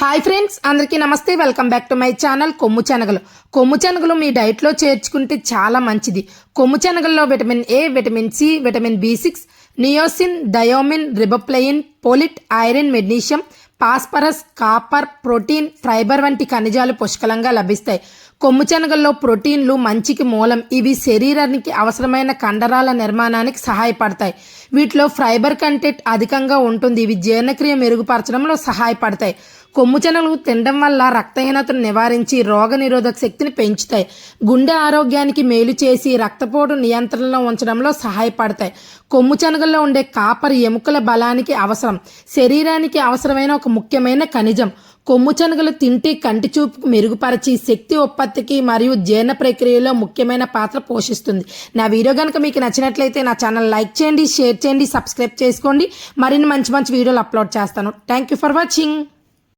Hi friends అందరికీ నమస్తే. Welcome back to my channel కొమ్ము శనగలు. కొమ్ము శనగలు మీ డైట్లో చేర్చుకుంటే చాలా మంచిది. కొమ్ము శనగల్లో vitamin A vitamin C vitamin B six niacin thiamine riboflavin folate iron magnesium phosphorus copper protein fibre వంటి ఖనిజాలు పుష్కలంగా లభిస్తాయి. కొమ్ము శనగల్లో ప్రోటీన్లు మంచికి మూలం. ఇవి శరీరానికి అవసరమైన కండరాల నిర్మాణానికి సహాయపడతాయి. వీటిలో ఫైబర్ కంటెంట్ అధికంగా ఉంటుంది. ఇవి జీర్ణక్రియ మెరుగుపరచడంలో సహాయపడతాయి. కొమ్ము శనగలు తినడం వల్ల రక్తహీనతను నివారించి రోగనిరోధక శక్తిని పెంచుతాయి. గుండె ఆరోగ్యానికి మేలు చేసి రక్తపోటు నియంత్రణలో ఉంచడంలో సహాయపడతాయి. కొమ్ము శనగల్లో ఉండే కాపర్ ఎముకల బలానికి అవసరం. శరీరానికి అవసరమైన ఒక ముఖ్యమైన ఖనిజం. కొమ్ము శనగలు తింటే కంటి చూపుకు మెరుగుపరిచి శక్తి ఉత్పత్తికి మరియు జీర్ణ ప్రక్రియలో ముఖ్యమైన పాత్ర పోషిస్తుంది. నా వీడియో కనుక మీకు నచ్చినట్లయితే నా ఛానల్ లైక్ చేయండి షేర్ చేయండి సబ్స్క్రైబ్ చేసుకోండి. మరిన్ని మంచి మంచి వీడియోలు అప్లోడ్ చేస్తాను. Thank you for watching.